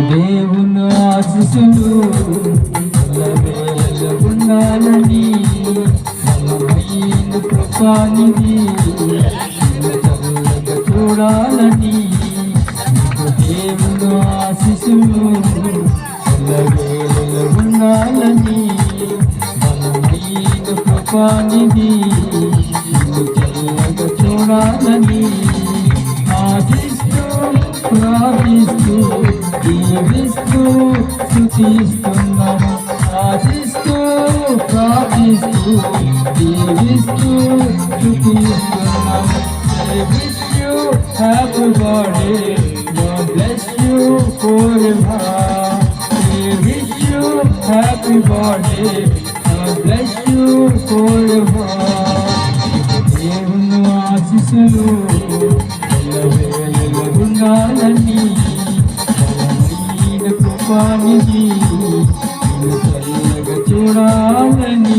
దేవుని ఆశిసులు ఉండాలని కృపానిది చూడాలని దేవుడు ఆశిసులు ఉండాలని కృపానిది చూడాలని ఆశిస్తూ ప్రార్థిస్తూ స్థుతిస్తున్నాము ఆశిస్తూ ప్రార్థిస్తూ జీవిస్తూ స్థుతిస్తున్నాము wish you happy birthday God bless you forever. We wish you happy birthday. God bless you forever. దేవుని ఆశీస్సులు ఎల్లవేళలా ఉండాలని బలమైన కృపానిధి నిన్ను చల్లగా చూడాలని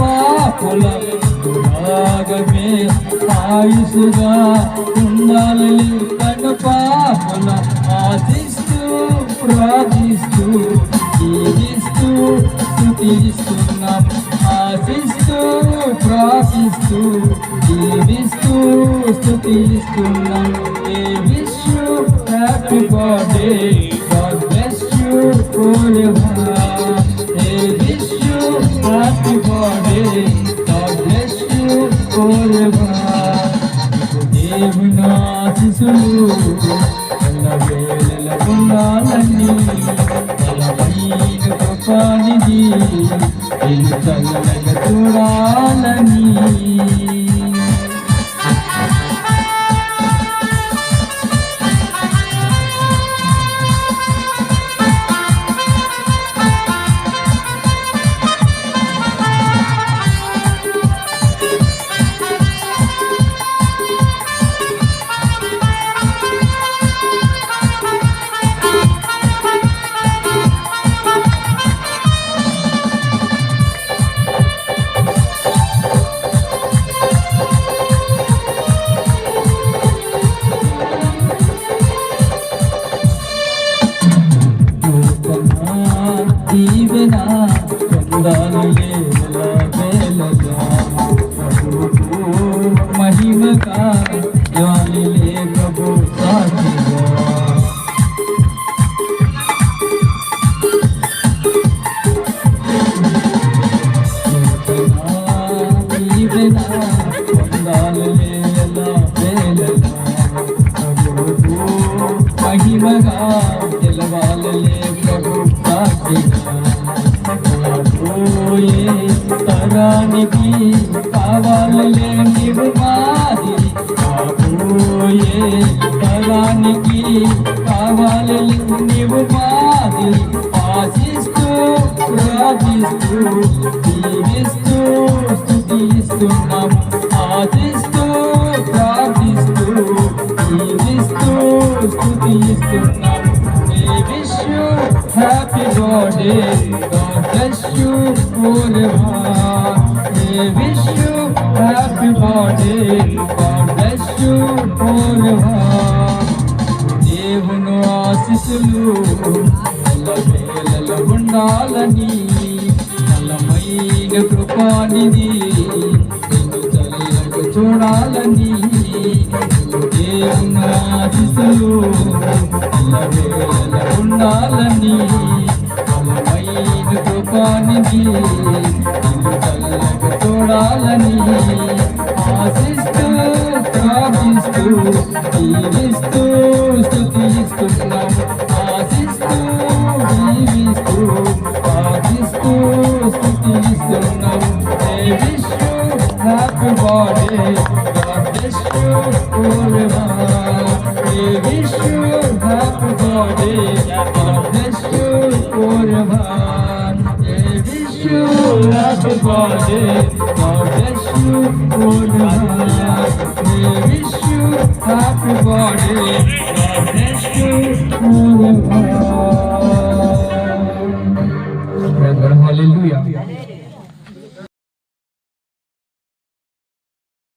పాపుల అనురాగమే ఆయుష్గా ఉండాలలే కను పాపుల ఆశిస్తూ ప్రార్థిస్తూ జీవిస్తూ స్థుతిస్తున్నాం ఆశిస్తూ ప్రార్థిస్తూ జీవిస్తూ స్థుతిస్తున్నాం ఏ wish happy birthday God bless you forever. Hey, దేవునాశిసులు ఉన్న వేళలకున్నాలని తలపైన కృపానిది ఎంత చూడాలి తరానికి కావాలలే నీవు మాదిరి రాబోయే తరానికి కావాలలే నీవు మాదిరి ఆశిస్తూ ప్రార్థిస్తూ దీవిస్తూ స్థుతిస్తున్నాము ఆశిస్తూ ప్రార్థిస్తూ జీవిస్తూ స్థుతిస్తున్నాము happy birthday. God bless you forever. We wish you happy birthday. God bless you forever. దేవుని ఆశీస్సులు ఎల్లవేళల ఉండాలని బలమైన కృపానిది నిన్ను చల్లగా చూడాలని దేవుని ఆశీస్సులు ఎల్లవేళ ఉండాలని బలమైన కృపానిది చల్లగా చూడాలని ఆశిస్తూ ప్రార్థిస్తూ జీవిస్తూ స్థుతిస్తున్నాం ఆశిస్తూ జీవిస్తూ ప్రార్థిస్తూ స్థుతిస్తున్నాం ఏ wish happy birthday Vishnu bless Vishnu happy birthday পদে পদে পদে সুরমালা রে বিশু হাপি পদে পদে সুরমালা